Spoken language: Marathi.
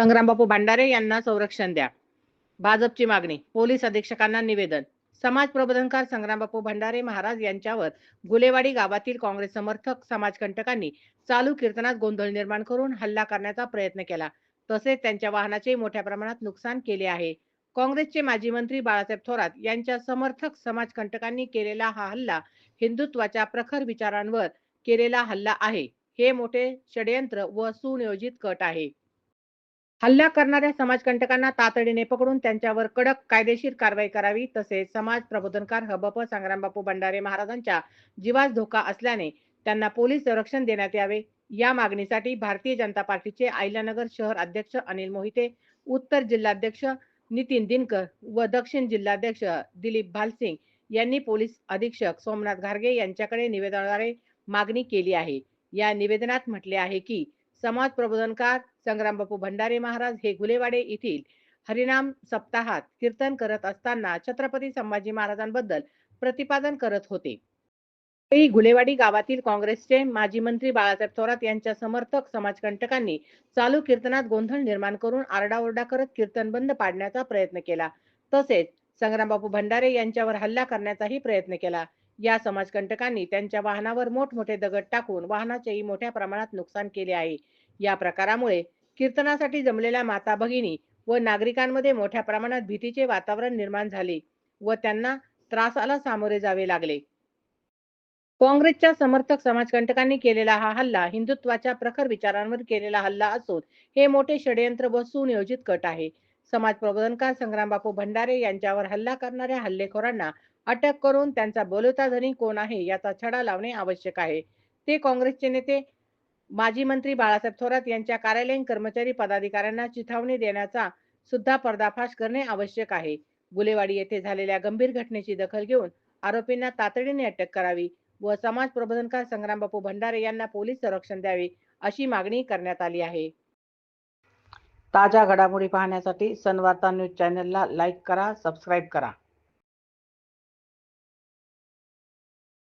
संग्रामबापू भांडारे यांना संरक्षण द्या. भाजपची मागणी पोलीस अधीक्षकांना निवेदन. समाज प्रबोधनकार संग्रामबापू भंडारे महाराज यांच्यावर गुलेवाडी गावातील काँग्रेस समर्थक समाजकंटकांनी चालू कीर्तनात गोंधळ निर्माण करून हल्ला करण्याचा प्रयत्न केला. तसेच त्यांच्या वाहनाचे मोठ्या प्रमाणात नुकसान केले आहे. काँग्रेसचे माजी मंत्री बाळासाहेब थोरात यांच्या समर्थक समाजकंटकांनी केलेला हा हल्ला हिंदुत्वाच्या प्रखर विचारांवर केलेला हल्ला आहे. हे मोठे षडयंत्र व सुनियोजित कट आहे. हल्ला करणाऱ्या समाजकंटकांना तातडीने पकडून त्यांच्यावर कडक कायदेशीर कारवाई करावी तसेच समाज प्रबोधनकार हबप संग्रामबापू भंडारे महाराजांच्या जीवास धोका असल्याने त्यांना पोलीस संरक्षण देण्यात यावे. या मागणीसाठी भारतीय जनता पार्टीचे आयल्यानगर शहर अध्यक्ष अनिल मोहिते उत्तर जिल्हाध्यक्ष नितीन दिनकर व दक्षिण जिल्हाध्यक्ष दिलीप भालसिंग यांनी पोलीस अधीक्षक सोमनाथ घारगे यांच्याकडे निवेदनाद्वारे मागणी केली आहे. या निवेदनात म्हटले आहे की समाज प्रबोधनकार संग्रामबापू भंडारे महाराज हे गुलेवाडे येथील हरिनाम सप्ताहात कीर्तन करत असताना छत्रपती संभाजी महाराजांबद्दल प्रतिपादन करत होते. गुलेवाडी गावातील काँग्रेसचे माजी मंत्री बाळासाहेब थोरात यांच्या समर्थक समाजकंटकांनी चालू कीर्तनात गोंधळ निर्माण करून आरडाओरडा करत कीर्तन बंद पाडण्याचा प्रयत्न केला. तसेच संग्रामबापू भंडारे यांच्यावर हल्ला करण्याचाही प्रयत्न केला. या समाजकंटकांनी त्यांच्या वाहनावर मोठमोठे दगड टाकून वाहनाचेही मोठ्या प्रमाणात नुकसान केले आहे. या प्रकारामुळे कीर्तनासाठी जमलेल्या माता भगिनी व नागरिकांमध्ये मोठ्या प्रमाणात भीतीचे वातावरण निर्माण झाले व त्यांना त्रासाला सामोरे जावे लागले. काँग्रेसच्या समर्थक समाजकंटकांनी केलेला हा हल्ला हिंदुत्वाच्या प्रखर विचारांवर केलेला हल्ला असून हे मोठे षडयंत्र व सुनियोजित कट आहे. समाज प्रबोधनकार संग्रामबापू भंडारे यांच्यावर हल्ला करणाऱ्या हल्लेखोरांना अटक करून त्यांचा बोलता धनी कोण आहे याचा छडा लावणे आवश्यक आहे. ते काँग्रेसचे नेते माजी मंत्री बाळासाहेब थोरात यांच्या कार्यालयीन कर्मचारी पदाधिकाऱ्यांना चिथावणी देण्याचा सुद्धा पर्दाफाश करणे आवश्यक आहे. गुलेवाडी येथे झालेल्या गंभीर घटनेची दखल घेऊन आरोपींना तातडीने अटक करावी व समाज प्रबोधनकार संग्रामबापू भंडारे यांना पोलीस संरक्षण द्यावे अशी मागणी करण्यात आली आहे. ताज्या घडामोडी पाहण्यासाठी सनवार्ता न्यूज चॅनलला लाईक करा सबस्क्राईब करा.